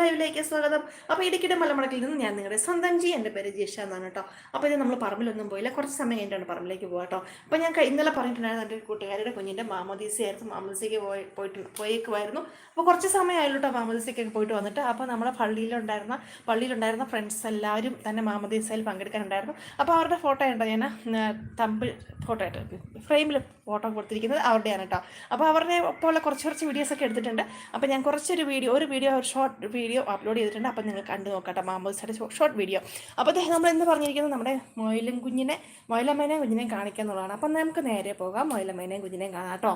ലൈവിലേക്ക് സ്വാഗതം. അപ്പോൾ ഇടുക്കിയുടെ മലമുടക്കിൽ നിന്ന് ഞാൻ നിങ്ങളുടെ സ്വന്തം ജി എന്റെ പേര് ജീഷ എന്നാണ് കേട്ടോ. അപ്പോൾ ഇത് നമ്മൾ പറമ്പിലൊന്നും പോയില്ല. കുറച്ച് സമയം കഴിഞ്ഞിട്ടാണ് പറമ്പിലേക്ക് പോകുക കേട്ടോ. അപ്പോൾ ഞാൻ ഇന്നലെ പറഞ്ഞിട്ടുണ്ടായിരുന്നു എന്റെ കൂട്ടുകാരുടെ കുഞ്ഞിന്റെ മാമോദീസയായിരുന്നു. മാമോദീസയ്ക്ക് പോയി പോയിട്ട് പോയേക്കുമായിരുന്നു. അപ്പോൾ കുറച്ച് സമയമായല്ലോ കേട്ടോ മാമോദീസയ്ക്കൊക്കെ പോയിട്ട് വന്നിട്ട്. അപ്പോൾ നമ്മുടെ പള്ളിയിലുണ്ടായിരുന്ന പള്ളിയിലുണ്ടായിരുന്ന ഫ്രണ്ട്സ് എല്ലാവരും തന്നെ മാമോദീസയിൽ പങ്കെടുക്കാനുണ്ടായിരുന്നു. അപ്പോൾ അവരുടെ ഫോട്ടോ ഉണ്ടോ ഞാൻ? തമ്പിൾ ഫോട്ടോ ആയിട്ട് ഫ്രെയിമിൽ ഫോട്ടോ കൊടുത്തിരിക്കുന്നത് അവരുടെയാണ് കേട്ടോ. അപ്പോൾ അവരുടെ പോലെ കുറച്ച് കുറച്ച് വീഡിയോസൊക്കെ എടുത്തിട്ടുണ്ട്. അപ്പോൾ ഞാൻ കുറച്ചൊരു വീഡിയോ ഒരു വീഡിയോ ഷോർട്ട് വീഡിയോ അപ്ലോഡ് ചെയ്തിട്ടുണ്ട്. അപ്പം നിങ്ങൾ കണ്ടു നോക്കട്ടെ മാമോദിസയുടെ ഷോർട്ട് വീഡിയോ അപ്പോൾ അദ്ദേഹം നമ്മൾ ഇന്ന് പറഞ്ഞിരിക്കുന്നത് നമ്മുടെ മൊയിലും കുഞ്ഞിനെ മൊയിലമ്മേനെയും കുഞ്ഞിനെയും കാണിക്കുക എന്നുള്ളതാണ്. അപ്പം നമുക്ക് നേരെ പോകാം. മൊയിലമ്മേനെയും കുഞ്ഞിനെയും കാണാം കേട്ടോ.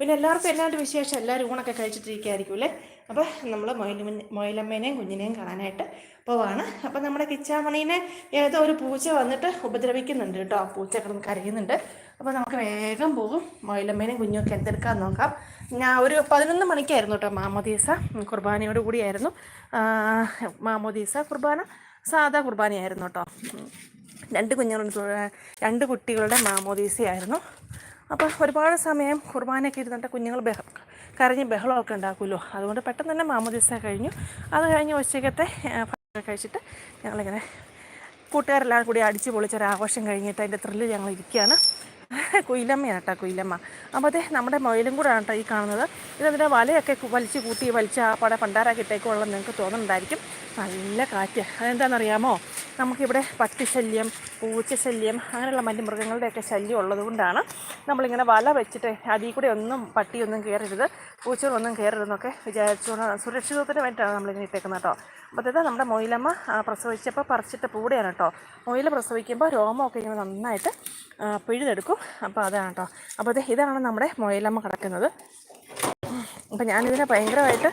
പിന്നെ എല്ലാവർക്കും എല്ലാവരുടെ വിശേഷം? എല്ലാവരും ഊണൊക്കെ കഴിച്ചിട്ടിരിക്കുകയായിരിക്കുമല്ലേ അപ്പോൾ നമ്മൾ മൊയിലും മൊയിലമ്മേനെയും കുഞ്ഞിനെയും കാണാനായിട്ട് പോവാണ്. അപ്പം നമ്മുടെ കിച്ചാമണീനെ ഏതോ ഒരു പൂച്ച വന്നിട്ട് ഉപദ്രവിക്കുന്നുണ്ട് കേട്ടോ. പൂച്ച കരയുന്നുണ്ട്. അപ്പോൾ നമുക്ക് വേഗം പോകും മൊയിലമ്മേനെയും കുഞ്ഞുമൊക്കെ എന്തെടുക്കാൻ നോക്കാം. ഞാൻ ഒരു പതിനൊന്ന് മണിക്കായിരുന്നു കേട്ടോ മാമോദീസ കുർബാനയോട് കൂടിയായിരുന്നു. മാമോദീസ കുർബാന സാധാ കുർബാനയായിരുന്നു കേട്ടോ. രണ്ട് കുഞ്ഞുങ്ങളുടെ രണ്ട് കുട്ടികളുടെ മാമോദീസയായിരുന്നു അപ്പോൾ ഒരുപാട് സമയം കുർബാനയൊക്കെ ഇരുന്നിട്ട് കുഞ്ഞുങ്ങൾ ബഹ കരഞ്ഞ് ബഹളമൊക്കെ ഉണ്ടാക്കുമല്ലോ. അതുകൊണ്ട് പെട്ടെന്ന് തന്നെ മാമോദീസ കഴിഞ്ഞു. അത് കഴിഞ്ഞ് ഭക്ഷണം കഴിച്ചിട്ട് ഞങ്ങളിങ്ങനെ കൂട്ടുകാരെല്ലാം കൂടി അടിച്ച് പൊളിച്ചൊരാഘോഷം കഴിഞ്ഞിട്ട് അതിന്റെ ത്രില്ല് ഞങ്ങൾ ഇരിക്കുകയാണ് കുയിലമ്മയാണ് കേട്ടോ കുയിലമ്മ. അപ്പോൾ അതെ നമ്മുടെ മൊയിലും കൂടാണ് കേട്ടോ ഈ കാണുന്നത്. ഇതതിന്റെ വലയൊക്കെ വലിച്ച് കൂട്ടി വലിച്ച് ആ പട പണ്ടാരാക്കി ഇട്ടേക്കുള്ള നിങ്ങൾക്ക് തോന്നുന്നുണ്ടായിരിക്കും. നല്ല കാറ്റ്. അതെന്താണെന്നറിയാമോ? നമുക്കിവിടെ പട്ടിശല്യം പൂച്ചശല്യം അങ്ങനെയുള്ള മറ്റു മൃഗങ്ങളുടെയൊക്കെ ശല്യം ഉള്ളതുകൊണ്ടാണ് നമ്മളിങ്ങനെ വല വെച്ചിട്ട് അതിൽ കൂടെ ഒന്നും പട്ടിയൊന്നും കയറരുത് പൂച്ചകളൊന്നും കയറരുതെന്നൊക്കെ വിചാരിച്ചുകൊണ്ട് സുരക്ഷിതത്തിന് വേണ്ടിയിട്ടാണ് നമ്മളിങ്ങനെ ഇട്ടേക്കുന്നത് കേട്ടോ. അപ്പോൾ നമ്മുടെ മൊയിലമ്മ പ്രസവിച്ചപ്പോൾ പറിച്ചിട്ട് പൂടെയാണ് കേട്ടോ. മൊയില പ്രസവിക്കുമ്പോൾ രോമമൊക്കെ ഇങ്ങനെ നന്നായിട്ട് പിഴുതെടുക്കും. അപ്പോൾ അതാണ് കേട്ടോ. അപ്പോൾ അത് ഇതാണ് നമ്മുടെ മുയലമ്മ കിടക്കുന്നത്. അപ്പം ഞാനിതിനെ ഭയങ്കരമായിട്ട്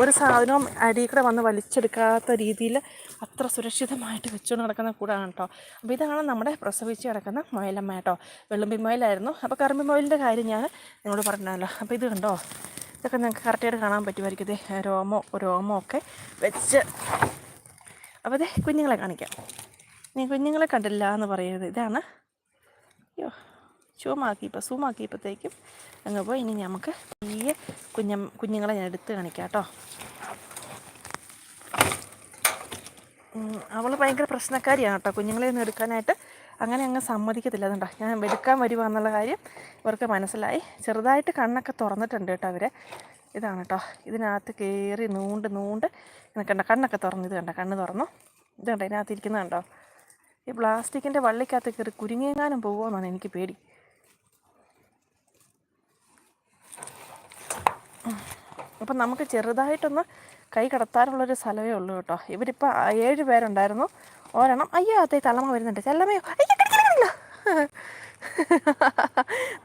ഒരു സാധനവും അരി കൂടെ വന്ന് വലിച്ചെടുക്കാത്ത രീതിയിൽ അത്ര സുരക്ഷിതമായിട്ട് വെച്ചുകൊണ്ട് നടക്കുന്ന കൂടാണ് കേട്ടോ. അപ്പോൾ ഇതാണ് നമ്മുടെ പ്രസവിച്ച് കിടക്കുന്ന മുയലമ്മ കേട്ടോ. വെള്ളുമ്പി മുയലായിരുന്നു. അപ്പോൾ കറുമ്പി മുയലിന്റെ കാര്യം ഞാൻ നിങ്ങളോട് പറഞ്ഞല്ലോ. അപ്പോൾ ഇത് കണ്ടോ? ഇതൊക്കെ നിങ്ങൾക്ക് കറക്റ്റായിട്ട് കാണാൻ പറ്റുമായിരിക്കും. ഇത് രോമോ രോമോ ഒക്കെ വെച്ച്. അപ്പോൾ ഇത് കുഞ്ഞുങ്ങളെ കാണിക്കാം. നീ കുഞ്ഞുങ്ങളെ കണ്ടില്ല എന്ന് പറയരുത് ഇതാണ് അയ്യോ സൂമാക്കിയപ്പോൾ സൂമാക്കിയപ്പോഴത്തേക്കും അങ്ങ് പോയി ഇനി നമുക്ക് ഈ കുഞ്ഞ കുഞ്ഞുങ്ങളെ ഞാൻ എടുത്ത് കാണിക്കാം കേട്ടോ അവൾ ഭയങ്കര പ്രശ്നക്കാരിയാണ് കേട്ടോ. കുഞ്ഞുങ്ങളെ ഒന്നും എടുക്കാനായിട്ട് അങ്ങനെ അങ്ങ് സമ്മതിക്കത്തില്ല. അതുകൊണ്ടാ ഞാൻ എടുക്കാൻ വരുക എന്നുള്ള കാര്യം ഇവർക്ക് മനസ്സിലായി. ചെറുതായിട്ട് കണ്ണൊക്കെ തുറന്നിട്ടുണ്ട് കേട്ടോ അവരെ. ഇതാണ് കേട്ടോ ഇതിനകത്ത് കയറി നൂണ്ട് നൂണ്ട്. കണ്ട കണ്ണൊക്കെ തുറന്നു ഇത് കണ്ട കണ്ണ് തുറന്നു. ഇത് കണ്ടോ ഇതിനകത്ത് ഇരിക്കുന്നത് കണ്ടോ? ഈ പ്ലാസ്റ്റിക്കിന്റെ വള്ളിക്കകത്ത് കയറി കുരുങ്ങിയെങ്ങാനും പോകുമെന്നാണ് എനിക്ക് പേടി. അപ്പം നമുക്ക് ചെറുതായിട്ടൊന്ന് കൈ കടത്താനുള്ളൊരു സ്ഥലമേ ഉള്ളൂ കേട്ടോ. ഇവരിപ്പോൾ ഏഴ് പേരുണ്ടായിരുന്നു. ഒരെണ്ണം അയ്യോ അതേ തള്ളമ്മ വരുന്നുണ്ട്. ചെല്ലമ്മയോ അയ്യോ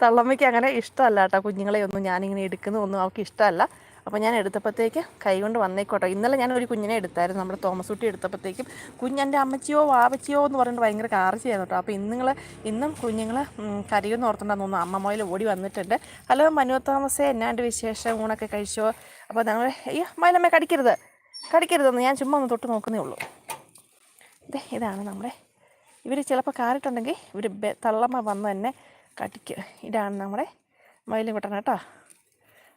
തള്ളമ്മയ്ക്ക് അങ്ങനെ ഇഷ്ടമല്ല കേട്ടോ. കുഞ്ഞുങ്ങളെ ഒന്നും ഞാനിങ്ങനെ എടുക്കുന്നതൊന്നും അവൾക്ക് ഇഷ്ടമല്ല. അപ്പോൾ ഞാൻ എടുത്തപ്പോഴത്തേക്ക് കൈ കൊണ്ട് വന്നേക്കോട്ടോ. ഇന്നലെ ഞാൻ ഒരു കുഞ്ഞിനെ എടുത്തായിരുന്നു. നമ്മുടെ തോമസ് കുട്ടി എടുത്തപ്പോഴത്തേക്കും കുഞ്ഞെന്റെ അമ്മച്ചിയോ വാവച്ചിയോ എന്ന് പറഞ്ഞിട്ട് ഭയങ്കര കാർച്ചയായിരുന്നു കേട്ടോ. അപ്പോൾ ഇന്നുങ്ങൾ ഇന്നും കുഞ്ഞുങ്ങൾ കരയൊന്നും ഓർത്തുണ്ടെന്ന് തോന്നുന്നു. അമ്മ മോയിൽ ഓടി വന്നിട്ടുണ്ട്. ഹലോ മനു തോമസേ എന്നാണ്ട് വിശേഷം? ഊണൊക്കെ കഴിച്ചോ? അപ്പോൾ ഞങ്ങൾ അയ്യോ മയിലമ്മ കടിക്കരുത്. കടിക്കരുതെന്ന് ഞാൻ ചുമ്മാ ഒന്ന് തൊട്ട് നോക്കുന്നേ ഉള്ളൂ. ദേ ഇതാണ് നമ്മുടെ ഇവർ ചിലപ്പോൾ കാറിട്ടുണ്ടെങ്കിൽ ഇവർ തള്ളമ്മ വന്ന് തന്നെ കടിക്കുക ഇതാണ് നമ്മുടെ മയിലും കേട്ടോ.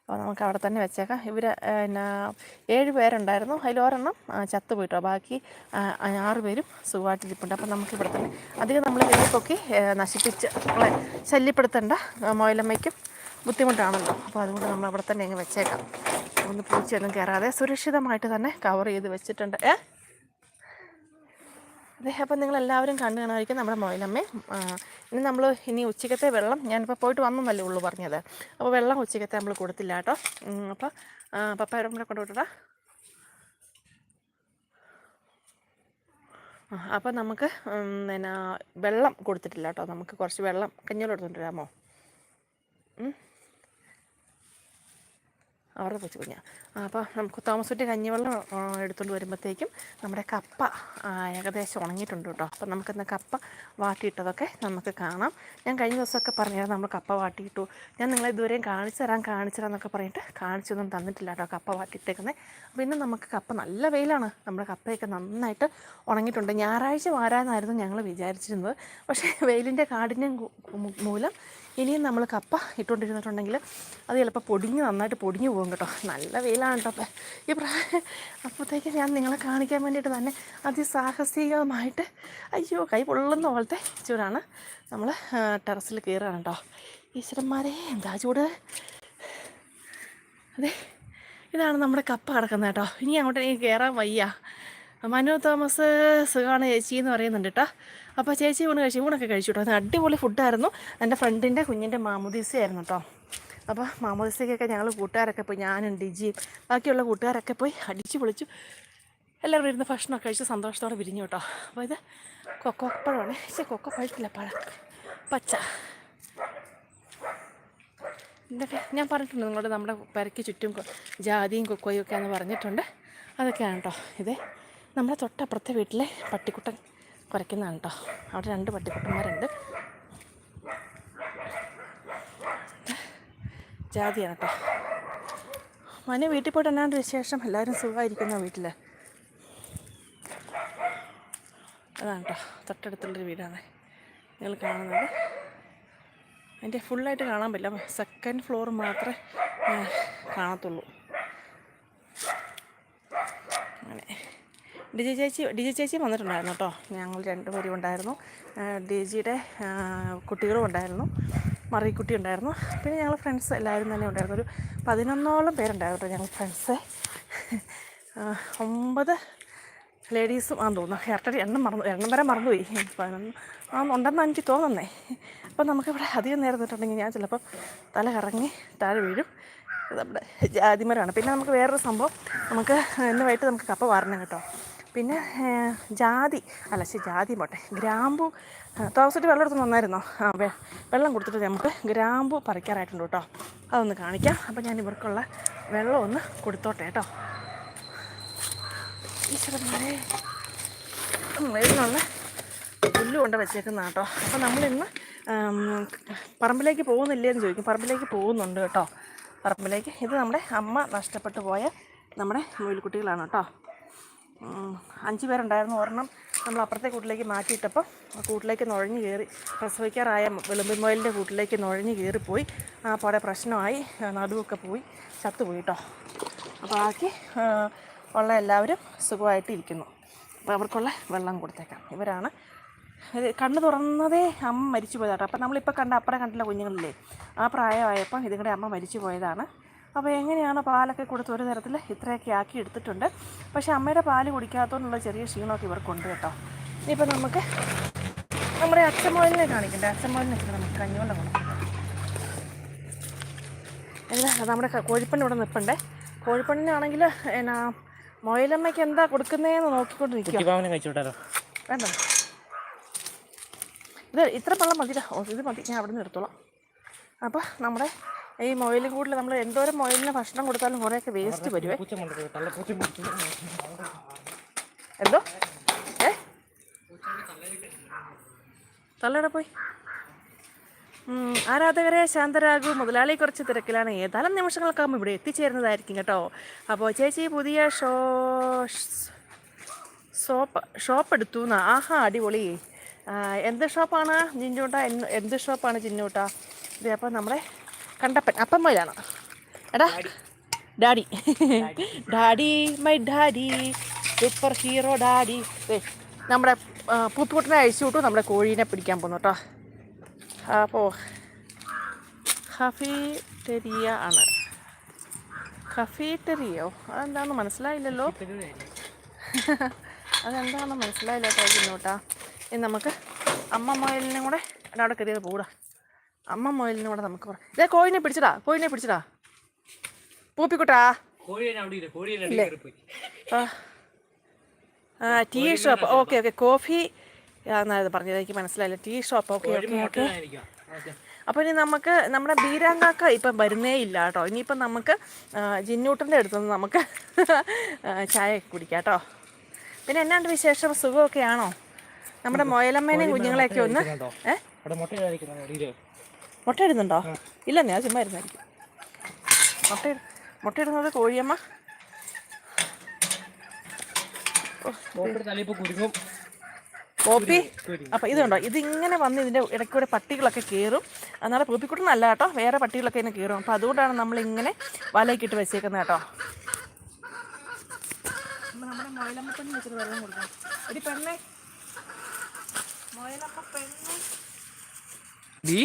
അപ്പോൾ നമുക്ക് അവിടെ തന്നെ വെച്ചേക്കാം. ഇവർ പിന്നെ ഏഴ് പേരുണ്ടായിരുന്നു. ചത്തുപോയിട്ടോ ചത്തു പോയിട്ടോ ബാക്കി ആറ് പേരും സുഖമായിട്ടിരിപ്പുണ്ട് അപ്പോൾ നമുക്ക് തന്നെ അധികം നമ്മൾ ഇതിലേക്കൊക്കെ നശിപ്പിച്ച് ശല്യപ്പെടുത്തേണ്ട മുയലമ്മയ്ക്കും ബുദ്ധിമുട്ടാണല്ലോ. അപ്പോൾ അതുകൊണ്ട് നമ്മൾ അവിടെ തന്നെ അങ്ങ് വെച്ചേക്കാം. ഒന്ന് പൂച്ചയൊന്നും കയറാതെ സുരക്ഷിതമായിട്ട് തന്നെ കവർ ചെയ്ത് വെച്ചിട്ടുണ്ട്. ഏ? അതെ അപ്പം നിങ്ങൾ എല്ലാവരും കണ്ടു കാണാതിരിക്കും നമ്മുടെ മൊയിലമ്മേ. ഇനി നമ്മൾ ഇനി ഉച്ചക്കത്തെ വെള്ളം ഞാനിപ്പോൾ പോയിട്ട് വന്നതല്ലേ ഉള്ളൂ പറഞ്ഞത്. അപ്പോൾ വെള്ളം ഉച്ചക്കത്തെ നമ്മൾ കൊടുത്തില്ല കേട്ടോ. അപ്പോൾ പപ്പായുടെ കൂടെ കൊണ്ടുവിട്ടാ അപ്പോൾ നമുക്ക് എന്നാ വെള്ളം കൊടുത്തിട്ടില്ല കേട്ടോ. നമുക്ക് കുറച്ച് വെള്ളം കഞ്ഞോളം എടുത്തുകൊണ്ട് വരാമോ. അവരുടെ കൊച്ചു കുഞ്ഞാണ് അപ്പോൾ നമുക്ക് താമസിച്ചിട്ട് കഞ്ഞിവെള്ളം എടുത്തുകൊണ്ട് വരുമ്പോഴത്തേക്കും നമ്മുടെ കപ്പ ഏകദേശം ഉണങ്ങിയിട്ടുണ്ട് കേട്ടോ. അപ്പോൾ നമുക്കിന്ന് കപ്പ വാട്ടിയിട്ടതൊക്കെ നമുക്ക് കാണാം. ഞാൻ കഴിഞ്ഞ ദിവസമൊക്കെ പറഞ്ഞാൽ നമ്മൾ കപ്പ വാട്ടിയിട്ടു. ഞാൻ നിങ്ങളെ ഇതുവരെയും കാണിച്ചു തരാം കാണിച്ചു തരാമെന്നൊക്കെ പറഞ്ഞിട്ട് കാണിച്ചൊന്നും തന്നിട്ടില്ല കേട്ടോ കപ്പ വാട്ടിയിട്ടേക്കുന്നത് അപ്പോൾ ഇന്ന് നമുക്ക് കപ്പ നല്ല വെയിലാണ്. നമ്മുടെ കപ്പയൊക്കെ നന്നായിട്ട് ഉണങ്ങിയിട്ടുണ്ട്. ഞായറാഴ്ച വാരാനായിരുന്നു ഞങ്ങൾ വിചാരിച്ചിരുന്നത്. പക്ഷേ വെയിലിന്റെ കാഠിന്യം മൂലം ഇനിയും നമ്മൾ കപ്പ ഇട്ടുകൊണ്ടിരുന്നിട്ടുണ്ടെങ്കിൽ അത് ചിലപ്പോൾ പൊടിഞ്ഞ് നന്നായിട്ട് പൊടിഞ്ഞു പോകും കേട്ടോ. നല്ല വെയിലാണ് കേട്ടോ അപ്പം. ഈ പ്രായം അപ്പോഴത്തേക്ക് ഞാൻ നിങ്ങളെ കാണിക്കാൻ വേണ്ടിയിട്ട് തന്നെ അതിസാഹസികമായിട്ട് അയ്യോ കൈ പൊള്ളുന്ന പോലത്തെ ചൂടാണ് നമ്മൾ ടെറസിൽ കയറുകയാണ് കേട്ടോ. ഈശ്വരന്മാരെ എന്താ ചൂട്? അതെ ഇതാണ് നമ്മുടെ കപ്പ കിടക്കുന്നത് കേട്ടോ. ഇനി അങ്ങോട്ട് എനിക്ക് കയറാൻ വയ്യ. മനു തോമസ് സുഖമാണ് ചേച്ചി എന്ന് പറയുന്നുണ്ട് കേട്ടോ. അപ്പോൾ ചേച്ചി ഊണ് കഴിച്ചു ഊണൊക്കെ കഴിച്ചു കേട്ടോ അടിപൊളി ഫുഡായിരുന്നു എന്റെ ഫ്രണ്ടിന്റെ കുഞ്ഞിന്റെ മാമുദീസയായിരുന്നു കേട്ടോ അപ്പോൾ മാമുദീസയ്ക്കൊക്കെ ഞങ്ങൾ കൂട്ടുകാരൊക്കെ പോയി ഞാനും ഡിജിയും ബാക്കിയുള്ള കൂട്ടുകാരൊക്കെ പോയി അടിച്ചു പൊളിച്ചു. എല്ലാവരും ഇരുന്ന് ഭക്ഷണമൊക്കെ കഴിച്ച് സന്തോഷത്തോടെ വിരിഞ്ഞു കേട്ടോ അപ്പോൾ ഇത് കൊക്കോപ്പഴമാണ് പക്ഷേ കൊക്കോ പഴുത്തില്ല പഴം. പച്ച. ഇതൊക്കെ ഞാൻ പറഞ്ഞിട്ടുണ്ട് നിങ്ങളോട് നമ്മുടെ പെരയ്ക്ക് ചുറ്റും ജാതിയും കൊക്കോയും ഒക്കെ എന്ന് പറഞ്ഞിട്ടുണ്ട്. അതൊക്കെയാണ് കേട്ടോ ഇത്. നമ്മുടെ തൊട്ടപ്പുറത്തെ വീട്ടിലെ പട്ടിക്കുട്ടൻ. കുറയ്ക്കുന്നതാണ് കേട്ടോ അവിടെ രണ്ട് പട്ടിക്കുട്ടന്മാരുണ്ട്. ജാതിയാണ് കേട്ടോ മനു വീട്ടിൽ പോയിട്ട് എന്നാണ്ട് വിശേഷം? എല്ലാവരും സുഖമായിരിക്കുന്ന വീട്ടിൽ അതാണ് കേട്ടോ തൊട്ടടുത്തുള്ളൊരു വീടാണ് നിങ്ങൾ കാണുന്നത്. അതിന്റെ ഫുള്ളായിട്ട് കാണാൻ പറ്റില്ല. സെക്കൻഡ് ഫ്ലോർ മാത്രമേ കാണത്തുള്ളൂ. അങ്ങനെ. ഡിജി ചേച്ചി ഡിജി ചേച്ചി വന്നിട്ടുണ്ടായിരുന്നു കേട്ടോ. ഞങ്ങൾ രണ്ടുപേരും ഉണ്ടായിരുന്നു. ഡിജിയുടെ കുട്ടികളും ഉണ്ടായിരുന്നു. മറിക്കുട്ടി ഉണ്ടായിരുന്നു. പിന്നെ ഞങ്ങൾ ഫ്രണ്ട്സ് എല്ലാവരും തന്നെ ഉണ്ടായിരുന്നു. ഒരു പതിനൊന്നോളം പേരുണ്ടായിരുന്നു ഞങ്ങൾ ഫ്രണ്ട്സ്. ഒമ്പത് ലേഡീസും ആണെന്ന് തോന്നുന്നു. ഇരട്ടടി എണ്ണം മറന്നു എണ്ണം വരെ മറന്നുപോയി. പതിനൊന്ന് ആ ഉണ്ടെന്ന് എനിക്ക് തോന്നുന്നേ. അപ്പം നമുക്കിവിടെ അധികം നേരം നിന്നിട്ടുണ്ടെങ്കിൽ ഞാൻ ചിലപ്പം തല കറങ്ങി താഴെ വീഴും. നമ്മുടെ ജാതിമരമാണ് പിന്നെ നമുക്ക് വേറൊരു സംഭവം. നമുക്ക് ഇന്ന് വൈകിട്ട് നമുക്ക് കപ്പ വാരണം കേട്ടോ. പിന്നെ ജാതി. അല്ല ശരി ജാതി പോട്ടെ. ഗ്രാമ്പു തോമസിട്ട് വെള്ളം എടുത്ത് വന്നായിരുന്നോ? ആ വെള്ളം കൊടുത്തിട്ട് നമുക്ക് ഗ്രാമ്പു പറിക്കാറായിട്ടുണ്ട് കേട്ടോ. അതൊന്ന് കാണിക്കാം. അപ്പം ഞാൻ ഇവർക്കുള്ള വെള്ളം ഒന്ന് കൊടുത്തോട്ടെ കേട്ടോ. ഈശ്വരന്മാരെ ഇതിനുള്ള പുല്ല് കൊണ്ട് വെച്ചേക്കുന്ന കേട്ടോ. അപ്പോൾ നമ്മളിന്ന് പറമ്പിലേക്ക് പോകുന്നില്ലേ എന്ന് ചോദിക്കും. പറമ്പിലേക്ക് പോകുന്നുണ്ട് കേട്ടോ. പറമ്പിലേക്ക്. ഇത് നമ്മുടെ അമ്മ നഷ്ടപ്പെട്ടു പോയ നമ്മുടെ മുയൽക്കുട്ടികളാണ് കേട്ടോ. അഞ്ച് പേരുണ്ടായിരുന്നു ഒരെണ്ണം നമ്മൾ അപ്പുറത്തെ കൂട്ടിലേക്ക് മാറ്റിയിട്ടപ്പോൾ ആ കൂട്ടിലേക്ക് നുഴഞ്ഞു കയറി പ്രസവിക്കാറായ വെളുമ്പിമോയിലിന്റെ കൂട്ടിലേക്ക് നുഴഞ്ഞു കയറിപ്പോയി. ആ പാടെ പ്രശ്നമായി നടുവൊക്കെ പോയി ചത്തുപോയി കേട്ടോ അപ്പോൾ ബാക്കി ഉള്ള എല്ലാവരും സുഖമായിട്ട് ഇരിക്കുന്നു അപ്പോൾ അവർക്കുള്ള വെള്ളം കൊടുത്തേക്കാം. ഇവരാണ് കണ്ണ് തുറന്നതേ അമ്മ മരിച്ചു പോയതാട്ടോ അപ്പം നമ്മളിപ്പോൾ കണ്ട അപ്പുറം കണ്ടില്ല കുഞ്ഞുങ്ങളില്ലേ. ആ പ്രായമായപ്പം ഇതുങ്ങളുടെ അമ്മ മരിച്ചു പോയതാണ് അപ്പോൾ എങ്ങനെയാണ് പാലൊക്കെ കൊടുത്ത് ഒരു തരത്തിൽ ഇത്രയൊക്കെ ആക്കി എടുത്തിട്ടുണ്ട്. പക്ഷേ അമ്മയുടെ പാൽ കുടിക്കാത്തതുകൊണ്ടുള്ള ചെറിയ ക്ഷീണമൊക്കെ ഇവർക്കുണ്ട് കേട്ടോ. ഇനിയിപ്പോൾ നമുക്ക് നമ്മുടെ അച്ഛമോലിനെ കാണിക്കണ്ടേ? അച്ഛമോലിനെ നമുക്ക് കഞ്ഞിവെള്ളം കൊടുക്കാം. എന്താ നമ്മുടെ കോഴിപ്പണ്ണി ഇവിടെ നിൽപ്പുണ്ടേ. കോഴിപ്പണ്ണിനാണെങ്കിൽ എന്നാ മൊയിലമ്മയ്ക്ക് എന്താ കൊടുക്കുന്നതെന്ന് നോക്കിക്കൊണ്ട് നിൽക്കുക കുട്ടിപ്പാവനെ കഴിച്ചോട്ടാലോ വേണ്ട. ഇത് ഇത്ര വെള്ളം മതി ഇത്. മതി. ഞാൻ അവിടെ നിന്ന് എടുത്തോളാം. അപ്പോൾ നമ്മുടെ ഈ മൊയിലും കൂടിൽ നമ്മൾ എന്തോരം മൊയിലിന് ഭക്ഷണം കൊടുത്താലും കുറേയൊക്കെ വേസ്റ്റ് വരുവേ. എന്തോ? ഏ? തള്ളയുടെ പോയി. ആരാധകരെ ശാന്തരാകു. മുതലാളി കുറച്ച് തിരക്കിലാണ്. ഏതാനും നിമിഷങ്ങൾക്കാകുമ്പോൾ ഇവിടെ എത്തിച്ചേരുന്നതായിരിക്കും കേട്ടോ. അപ്പോൾ ചേച്ചി പുതിയ ഷോ ഷോപ്പ് ഷോപ്പ് എടുത്തു എന്നാ ആഹാ അടിപൊളി. എന്ത് ഷോപ്പാണ് ജിന്നൂട്ട? എന്ന് എന്ത് ഷോപ്പാണ് ജിന്നൂട്ട? ഇത് അപ്പോൾ നമ്മുടെ കണ്ടപ്പൻ അപ്പം മൊയിലാണ് എടാ daddy. Daddy. My daddy super hero daddy. നമ്മുടെ പൂത്തുകുട്ടനെ അഴിച്ചു വിട്ടു നമ്മുടെ കോഴീനെ പിടിക്കാൻ പോന്നു കേട്ടോ അപ്പോൾ ഹഫീറ്റെരിയ ആണ്. ഹഫീറ്റെരിയോ? അതെന്താണെന്ന് മനസ്സിലായില്ലല്ലോ. അതെന്താണെന്ന് മനസ്സിലായില്ല കേട്ടോ കേട്ടാ ഇനി നമുക്ക് അമ്മ മൊയലിനും കൂടെ അവിടെ കയറിയത് പോടാ. അമ്മ മുയലിനും കൂടെ നമുക്ക് ഇതേ കോഴിനെ പിടിച്ചടാ കോഴിനെ പിടിച്ചടാ. പൂപ്പിക്കുട്ടാ. ആ. Tea shop okay okay coffee. എന്നായിരുന്നു പറഞ്ഞത് എനിക്ക് മനസ്സിലായില്ല. Tea shop okay okay okay. അപ്പോൾ ഇനി നമുക്ക് നമ്മുടെ ബീരാങ്കാക്ക ഇപ്പം വരുന്നേ ഇല്ല കേട്ടോ. ഇനിയിപ്പം നമുക്ക് ജിന്നൂട്ടന്റെ അടുത്തുനിന്ന് നമുക്ക് ചായ കുടിക്കാം കേട്ടോ. പിന്നെ എന്നാണ്ട് വിശേഷം? സുഖമൊക്കെ ആണോ? നമ്മുടെ മൊയലമ്മേനെയും കുഞ്ഞുങ്ങളെയൊക്കെ ഒന്ന് ഏ? അവിടെ മുട്ട കഴിക്കുന്ന അടിയിൽ മുട്ട ഇടുന്നുണ്ടോ? ഇല്ല ഞാൻ ചുമ്മാ ഇരുന്നായിരിക്കും. മുട്ട ഇട- മുട്ട ഇടുന്നത് കോഴിയമ്മ. പോപ്പി അപ്പം ഇതുണ്ടോ ഇതിങ്ങനെ വന്ന് ഇതിന്റെ ഇടയ്ക്കൂടെ പട്ടികളൊക്കെ കയറും എന്നാലും പൂപ്പിക്കുട്ടനല്ല കേട്ടോ വേറെ പട്ടികളൊക്കെ ഇങ്ങനെ കയറും അപ്പം അതുകൊണ്ടാണ് നമ്മളിങ്ങനെ വലയ്ക്കിട്ട് ഇട്ട് വെച്ചേക്കുന്നത് കേട്ടോ നമ്മുടെ മുയലമ്മ പെണ്ണ് വെച്ചിട്ട് വെള്ളം കൊടുക്കണം. എടി പെണ്ണേ. മുയലമ്മ പെണ്ണേ. ഡീ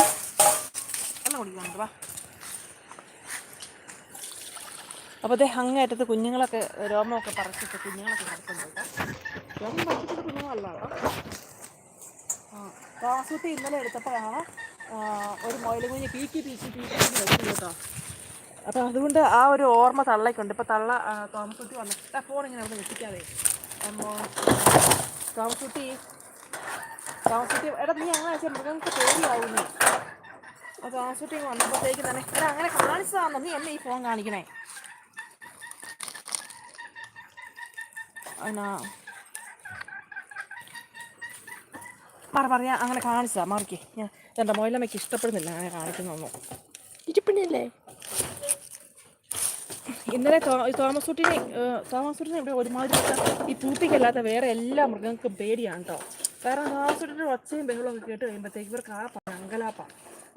വെള്ളം കുടിക്കാൻ വാ. അപ്പോൾ അതേ അങ്ങേറ്റത്ത് കുഞ്ഞുങ്ങളൊക്കെ രോമമൊക്കെ പറിച്ചിട്ട് കുഞ്ഞുങ്ങളൊക്കെ നടക്കുന്നുണ്ട്. രോമം പറിച്ചിട്ട് കുഞ്ഞുങ്ങളല്ല വാസുട്ടി ഇന്നലെ എടുത്തപ്പോഴാണ് ഒരു മൊയിലും കുഞ്ഞ് പീക്കി പീക്കി പീക്കി വെച്ചത് കേട്ടോ. അപ്പോൾ അതുകൊണ്ട് ആ ഒരു ഓർമ്മ തള്ളയ്ക്കുണ്ട്. ഇപ്പോൾ തള്ള തോമസുട്ടി വന്നിട്ട് ഫോൺ ഇങ്ങനെ അവിടെ വെച്ചിക്കാതെ. തോമസുട്ടി തോമസുട്ടി എടാ നീ അങ്ങനെ വെച്ചാൽ മൃഗങ്ങൾക്ക് പേടിയാവുന്നു. അപ്പോൾ തോമസുട്ടി വന്നപ്പോഴത്തേക്ക് തന്നെ എടാ അങ്ങനെ കാണിച്ചതാണെന്ന് നീ എന്നെ ഈ ഫോൺ കാണിക്കണേ. എന്നാ പറ പറയാ അങ്ങനെ കാണിച്ചതാ മറിക്ക്. ഞാൻ എന്റെ മൊയിലമ്മയ്ക്ക് ഇഷ്ടപ്പെടുന്നില്ല അങ്ങനെ കാണിക്കുന്നൊന്നും ഇരിപ്പിണില്ലേ? ഇന്നലെ തോമസൂട്ടിനെ തോമസൂട്ടിനെ ഇവിടെ ഒരുമാതിരി ഈ പൂത്തിക്കല്ലാത്ത വേറെ എല്ലാ മൃഗങ്ങൾക്കും പേടിയാണ് കേട്ടോ കാരണം തോമസൂട്ടിന്റെ ഒച്ചയും ബഹളമൊക്കെ കേട്ട് കഴിയുമ്പോഴത്തേക്ക് ഇവർക്ക് ആ അങ്കലാപ്പാ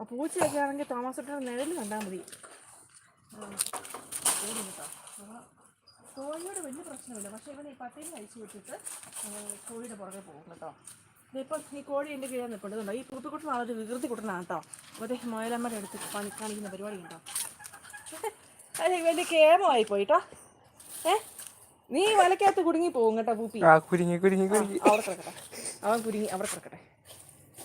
ആ പൂച്ചയൊക്കെ ആണെങ്കിൽ തോമസ് കുട്ടീന്റെ നിഴൽ കണ്ടാൽ മതി. കേട്ടോ കോഴിയോട് വലിയ പ്രശ്നമില്ല. പക്ഷെ ഇവൻ ഈ പട്ടീനെ അഴിച്ചു വിട്ടിട്ട് കോഴിയുടെ പുറകെ പോകും കേട്ടോ. ഇതിപ്പോൾ ഈ കോഴി എന്റെ കീഴിൽ നിൽപ്പുണ്ടോ. ഈ പൂപ്പിക്കുട്ടൻ ആളൊരു വികൃതി കുട്ടനാണ് കേട്ടോ. അപ്പോൾ മോയലമ്മയുടെ അടുത്ത് പണി കാണിക്കുന്ന പരിപാടി ഉണ്ടോ? അതെ വലിയ കേമമായി പോയിട്ടോ ഏ നീ വലക്കകത്ത് കുടുങ്ങി പോകും കേട്ടോ പൂപ്പി. കുരുങ്ങി കുരുങ്ങി കുരുങ്ങി. അവിടെ കിടക്കട്ടെ. അവൻ കുരുങ്ങി അവിടെ കിടക്കട്ടെ.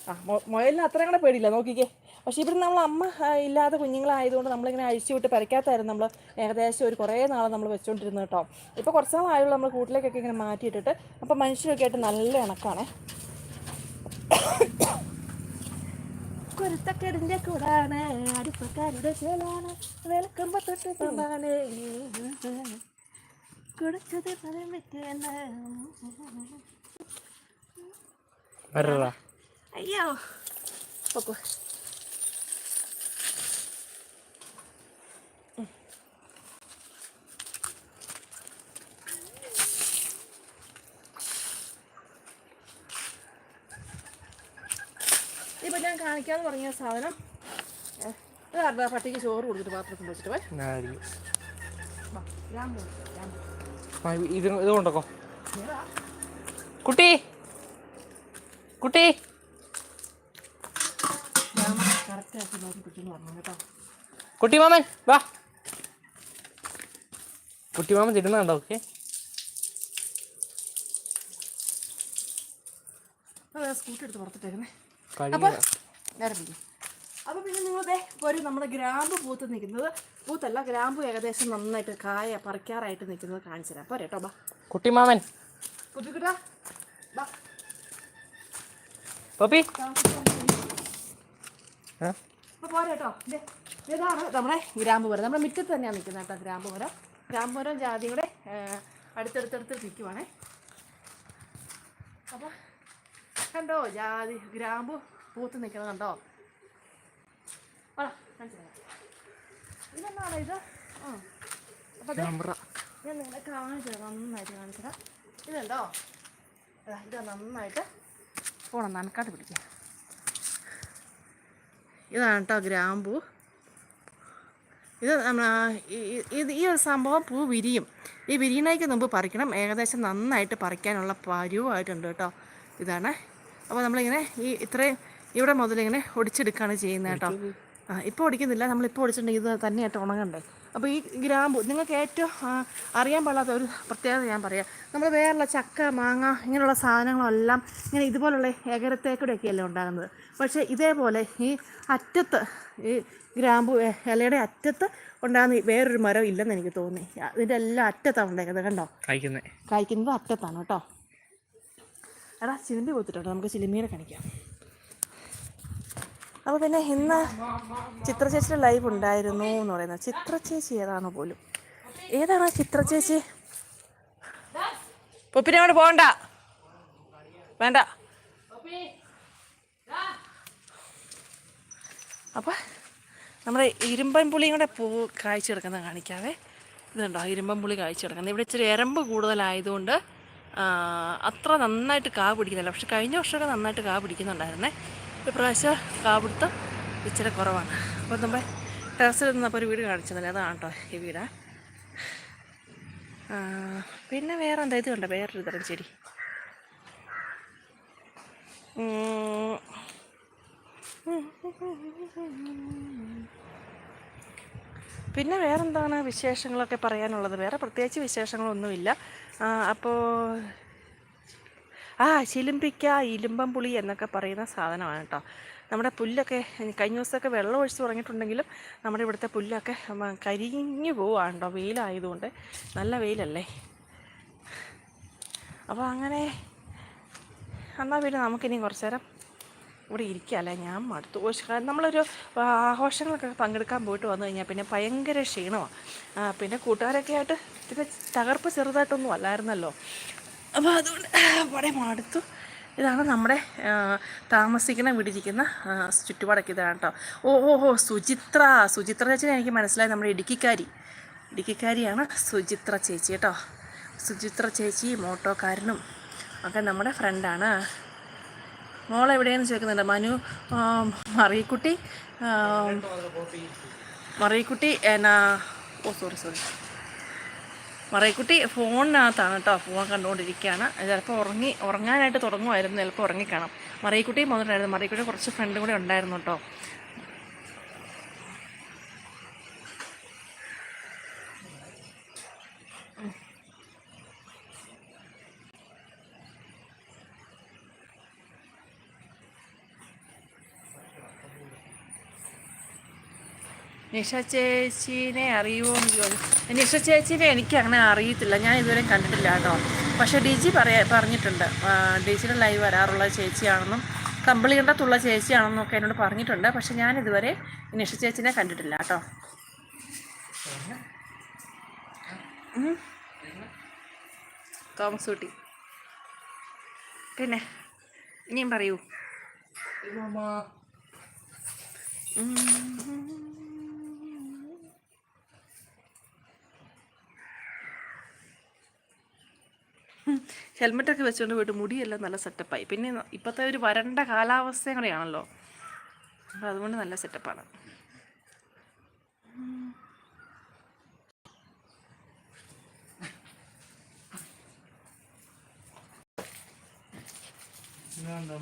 ആ മൊ- അത്ര കൂടെ പേടിയില്ല. നോക്കിക്കേ. പക്ഷേ ഇവിടെ നമ്മൾ അമ്മ ഇല്ലാതെ കുഞ്ഞുങ്ങളായതുകൊണ്ട് നമ്മളിങ്ങനെ അഴിച്ചു വിട്ട് പരക്കാത്തായിരുന്നു നമ്മൾ ഏകദേശം ഒരു കുറേ നാൾ നമ്മൾ വെച്ചുകൊണ്ടിരുന്നത് കേട്ടോ. ഇപ്പോൾ കുറച്ച് നാളായുള്ള നമ്മൾ കൂട്ടിലേക്കൊക്കെ ഇങ്ങനെ മാറ്റിയിട്ടിട്ട്. അപ്പോൾ മനുഷ്യരൊക്കെ ആയിട്ട് നല്ല ഇണക്കാണേ കുരുത്തക്കെടിന്റെ കൂടാണ് അടുപ്പക്കാരുടെ ചേലാണ് വിളക്കുമ്പോ തൊട്ട് കുടിച്ചത് അയ്യോ. പൊക്കോ. കാണിക്കാന്ന് പറഞ്ഞ സാധനം. പട്ടിക്ക് ചോറ് കൊടുത്തിട്ട് പാത്രത്തിൽ വെച്ചിട്ട്. ഇത് ഇത് കൊണ്ടോക്കോ കുട്ടി. കുട്ടി. കേട്ടോ. മാമൻ വാ. കുട്ടി മാമൻ തിരുന്നുണ്ടോ ഓക്കെ സ്കൂട്ടി എടുത്ത് പുറത്തിട്ടേക്കുന്നേ കഴിഞ്ഞ അപ്പൊ നേരെ അപ്പോൾ പിന്നെ പിന്നെ ദേ ഒരു നമ്മുടെ ഗ്രാമ്പ് പൂത്ത് നിൽക്കുന്നത് പൂത്തല്ല ഗ്രാമ്പ് ഏകദേശം നന്നായിട്ട് കായ പറിക്കാറായിട്ട് നിൽക്കുന്നത് കാണിച്ചു തരാം. പോരെ കേട്ടോ ബാ. കുട്ടിമാമൻ. കുട്ടിക്കുട്ടാ ബാ. പോപ്പി. ഏ? അപ്പൊ പോരെ കേട്ടോ ദേ, ഇതാണ് നമ്മുടെ ഗ്രാമ്പ് മരം നമ്മുടെ മുറ്റത്ത് തന്നെയാണ് നിൽക്കുന്നത് കേട്ടോ ഗ്രാമ്പ് മരം ഗ്രാമ്പ് മരം ജാതിയുടെ അടുത്തടുത്തടുത്ത് നിൽക്കുവാണേ അപ്പോൾ കണ്ടോ ജാതി ഗ്രാമ്പ് പൂത്ത് കണ്ടോ? ആ കാണിച്ചു ഇതെന്താണ് ഇത്? ആ അപ്പൊ ഞാൻ നിങ്ങളെ കാണിച്ചു നന്നായിട്ട് കാണിച്ചു തരാം. ഇതുണ്ടോ? ഇത് നന്നായിട്ട് പോണം നനക്കാട്ട് പിടിക്കുക ഇതാണ് കേട്ടോ ഗ്രാമ്പൂ. ഇത് നമ്മ ഈ- ഈ- ഇത് ഈ ഒരു സംഭവം പൂ വിരിയും. ഈ വിരിയണയ്ക്ക് മുമ്പ് പറിക്കണം ഏകദേശം നന്നായിട്ട് പറിക്കാനുള്ള പരുവായിട്ടുണ്ട് കേട്ടോ ഇതാണ്. അപ്പോൾ നമ്മളിങ്ങനെ ഈ ഇത്രയും ഇവിടെ മുതൽ ഇങ്ങനെ ഒടിച്ചെടുക്കുകയാണ് ചെയ്യുന്നത് കേട്ടോ. ആ ഇപ്പോൾ ഒടിക്കുന്നില്ല. നമ്മളിപ്പോൾ ഒടിച്ചിട്ടുണ്ടെങ്കിൽ ഇത് തന്നെയായിട്ട് ഉണങ്ങണ്ടേ. അപ്പോൾ ഈ ഗ്രാമ്പു നിങ്ങൾക്ക് ഏറ്റവും അറിയാൻ പാടാത്ത ഒരു പ്രത്യേകത ഞാൻ പറയാം. നമ്മൾ വേറെയുള്ള ചക്ക മാങ്ങ ഇങ്ങനെയുള്ള സാധനങ്ങളെല്ലാം ഇങ്ങനെ ഇതുപോലുള്ള എകരത്തേക്കൂടെയൊക്കെയല്ലേ ഉണ്ടാകുന്നത്. പക്ഷേ ഇതേപോലെ ഈ അറ്റത്ത് ഈ ഗ്രാമ്പു ഇലയുടെ അറ്റത്ത് ഉണ്ടാകുന്ന വേറൊരു മരം ഇല്ലെന്ന് എനിക്ക് തോന്നി. ഇതിന്റെ എല്ലാം അറ്റത്താണ് ഉണ്ടാക്കുന്നത് കണ്ടോ? കഴിക്കുന്നത് കായ്ക്കുന്നത് അറ്റത്താണ് കേട്ടോ. എടാ ചിലിമ്പി കൊത്തിട്ടോ നമുക്ക് ചിലിമ്പിയെ കാണിക്കാം. അപ്പോൾ പിന്നെ ഇന്ന് ചിത്ര ലൈവ് ഉണ്ടായിരുന്നു എന്ന് പറയുന്നത്. ചിത്ര ചേച്ചി ഏതാണ് പോലും. ഏതാണ് ആ ചിത്ര ചേച്ചി പൊപ്പിനെ കൊണ്ട് പോകണ്ട. വേണ്ട. അപ്പോൾ നമ്മുടെ ഇരുമ്പൻ പുളിയും കൂടെ പൂ കായ്ച്ചു കിടക്കുന്നത് കാണിക്കാവേ. ഇതുണ്ടോ? ഇരുമ്പൻ പുളി കാഴ്ചെടുക്കുന്നത് ഇവിടെ ഇച്ചിരി എരമ്പ് കൂടുതലായതുകൊണ്ട് അത്ര നന്നായിട്ട് കാ പിടിക്കുന്നില്ല. പക്ഷെ കഴിഞ്ഞ വർഷമൊക്കെ നന്നായിട്ട് കാ പിടിക്കുന്നുണ്ടായിരുന്നേ. ഇപ്രാവശ്യം കാ പിടുത്തം ഇച്ചിരി കുറവാണ്. അപ്പോൾ നമ്മൾ ടെറസിൽ നിന്നപ്പോൾ ഒരു വീട് കാണിച്ചതല്ലേ? അതാണ് കേട്ടോ ഈ വീടാ. പിന്നെ വേറെ എന്താ ഇത് കണ്ടോ? വേറൊരു തരം ചെടി. പിന്നെ വേറെന്താണ് വിശേഷങ്ങളൊക്കെ പറയാനുള്ളത്? വേറെ പ്രത്യേകിച്ച് വിശേഷങ്ങളൊന്നുമില്ല. അപ്പോൾ ആ ശിലിമ്പിക്ക ഇലുമ്പം പുളി എന്നൊക്കെ പറയുന്ന സാധനമാണ് കേട്ടോ നമ്മുടെ പുല്ലൊക്കെ കഴിഞ്ഞ ദിവസമൊക്കെ വെള്ളം ഒഴിച്ച് തുടങ്ങിയിട്ടുണ്ടെങ്കിലും നമ്മുടെ ഇവിടുത്തെ പുല്ലൊക്കെ കരിഞ്ഞു പോവാണ് കേട്ടോ വെയിലായതുകൊണ്ട് നല്ല വെയിലല്ലേ? അപ്പോൾ അങ്ങനെ എന്നാൽ പിന്നെ നമുക്കിനി കുറച്ച് നേരം ഇവിടെ ഇരിക്കുകയല്ലേ ഞാൻ മടുത്തു കാരണം നമ്മളൊരു ആഘോഷങ്ങളൊക്കെ പങ്കെടുക്കാൻ പോയിട്ട് വന്നു കഴിഞ്ഞാൽ പിന്നെ ഭയങ്കര ക്ഷീണമാണ് പിന്നെ കൂട്ടുകാരൊക്കെ ആയിട്ട് പിന്നെ തകർപ്പ് ചെറുതായിട്ടൊന്നും അല്ലായിരുന്നല്ലോ. അപ്പോൾ അതുകൊണ്ട് വളരെ മടുത്തു ഇതാണ് നമ്മുടെ താമസിക്കുന്ന വീടിരിക്കുന്ന ചുറ്റുപാടൊക്കെ ഇതാണ് കേട്ടോ ഓ ഓ സുചിത്ര. സുചിത്ര ചേച്ചിനെ എനിക്ക് മനസ്സിലായി. നമ്മുടെ ഇടുക്കിക്കാരി. ഇടുക്കിക്കാരിയാണ് സുചിത്ര ചേച്ചി കേട്ടോ സുചിത്ര ചേച്ചി മോട്ടോക്കാരനും ഒക്കെ നമ്മുടെ ഫ്രണ്ടാണ് മോൾ എവിടെയെന്ന് ചോദിക്കുന്നുണ്ട്? മനു മറിയക്കുട്ടി മറിയക്കുട്ടി എന്നാ ഓ സോറി സോറി മറിയക്കുട്ടി ഫോണിനകത്താണ് കേട്ടോ ഫോൺ കണ്ടുകൊണ്ടിരിക്കുകയാണ്. ചിലപ്പോൾ ഉറങ്ങി ഉറങ്ങാനായിട്ട് തുടങ്ങുമായിരുന്നു. ചിലപ്പോൾ ഉറങ്ങിക്കാണാം. മറൈക്കുട്ടിയും വന്നിട്ടുണ്ടായിരുന്നു മറൈക്കുട്ടി കുറച്ച് ഫ്രണ്ടും കൂടെ ഉണ്ടായിരുന്നു കേട്ടോ. നിഷ ചേച്ചീനെ അറിയുമോ എന്ന് ചോദിച്ചു. നിഷ ചേച്ചീനെ എനിക്ക് അങ്ങനെ അറിയത്തില്ല. ഞാൻ ഇതുവരെ കണ്ടിട്ടില്ല കേട്ടോ. പക്ഷേ ഡിജി പറയാ പറഞ്ഞിട്ടുണ്ട്. ഡിജിയുടെ ലൈവ് വരാറുള്ള ചേച്ചിയാണെന്നും കമ്പിളി കണ്ടത്തുള്ള ചേച്ചിയാണെന്നും ഒക്കെ എന്നോട് പറഞ്ഞിട്ടുണ്ട്. പക്ഷെ ഞാൻ ഇതുവരെ നിഷ ചേച്ചിനെ കണ്ടിട്ടില്ല കേട്ടോ. തോമസ് പിന്നെ ഇനിയും പറയൂ. ഹെൽമെറ്റൊക്കെ വെച്ചുകൊണ്ട് പോയിട്ട് മുടിയെല്ലാം നല്ല സെറ്റപ്പായി. പിന്നെ ഇപ്പോഴത്തെ ഒരു വരണ്ട കാലാവസ്ഥയും കൂടെയാണല്ലോ. അപ്പോൾ അതുകൊണ്ട് നല്ല സെറ്റപ്പാണ്.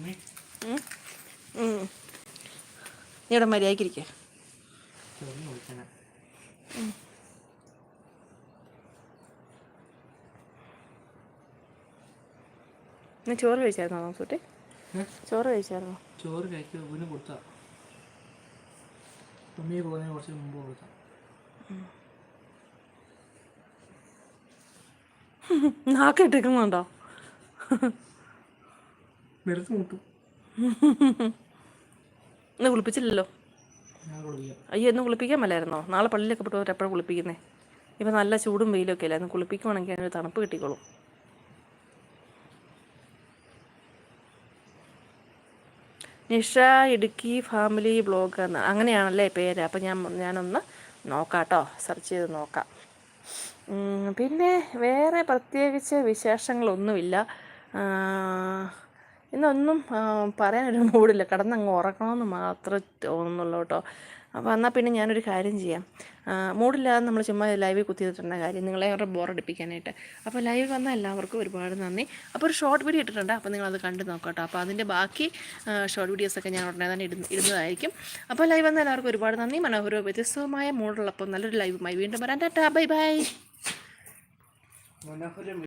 നീ ഇവിടെ മര്യാദക്കിരിക്കേ നീ ചോറ് കഴിച്ചായിരുന്നോ നോക്കൂട്ടി ചോറ് കഴിച്ചായിരുന്നോ? ചോറ് കഴിക്കുക ഇവന് കൊടുത്ത. തുമ്മി പോകുന്നതിന് കുറച്ച് മുമ്പ് കൊടുത്ത. നാക്കിട്ടിരിക്കുന്നുണ്ടോ വെറുതെ മുട്ടും. ഇന്ന് കുളിപ്പിച്ചില്ലല്ലോ? അയ്യോ ഇന്ന് കുളിപ്പിക്കാൻ മേലായിരുന്നോ? നാളെ പള്ളിയിലൊക്കെ പോയിട്ട് എപ്പോഴും കുളിപ്പിക്കുന്നേ? ഇപ്പം നല്ല ചൂടും വെയിലൊക്കെ ഒക്കെ അല്ലായിരുന്നു കുളിപ്പിക്കുവാണെങ്കിൽ അതിനൊരു തണുപ്പ് കിട്ടിക്കോളും. നിഷ ഇടുക്കി ഫാമിലി ബ്ലോഗ് എന്ന് അങ്ങനെയാണല്ലേ പേര്. അപ്പം ഞാൻ ഞാനൊന്ന് നോക്കാം കേട്ടോ സെർച്ച് ചെയ്ത് നോക്കാം. പിന്നെ വേറെ പ്രത്യേകിച്ച് വിശേഷങ്ങളൊന്നുമില്ല. ഇന്നൊന്നും പറയാനൊരു മൂടില്ല കിടന്നങ്ങ് ഉറക്കണമെന്ന് മാത്രമേ തോന്നുന്നുള്ളൂ കേട്ടോ. അപ്പോൾ എന്നാൽ പിന്നെ ഞാനൊരു കാര്യം ചെയ്യാം. മൂടില്ലാതെ നമ്മൾ ചുമ്മാ ലൈവിൽ കുത്തിയിട്ടുണ്ട കാര്യം നിങ്ങളെ അവരുടെ ബോറടിപ്പിക്കാനായിട്ട് അപ്പോൾ ലൈവ് വന്ന എല്ലാവർക്കും ഒരുപാട് നന്ദി. അപ്പോൾ ഒരു ഷോർട്ട് വീഡിയോ ഇട്ടിട്ടുണ്ട്. അപ്പോൾ നിങ്ങളത് കണ്ട് നോക്കാം കേട്ടോ അപ്പോൾ അതിന്റെ ബാക്കി ഷോർട്ട് വീഡിയോസൊക്കെ ഞാൻ ഉടനെ തന്നെ ഇടുന്ന ഇടുന്നതായിരിക്കും. അപ്പോൾ ലൈവ് വന്ന എല്ലാവർക്കും ഒരുപാട് നന്ദി. മനോഹരവും വ്യത്യസ്തവുമായ മൂടുള്ളപ്പോൾ നല്ലൊരു ലൈവുമായി വീണ്ടും വരാൻ ടാറ്റാ ബൈ ബൈ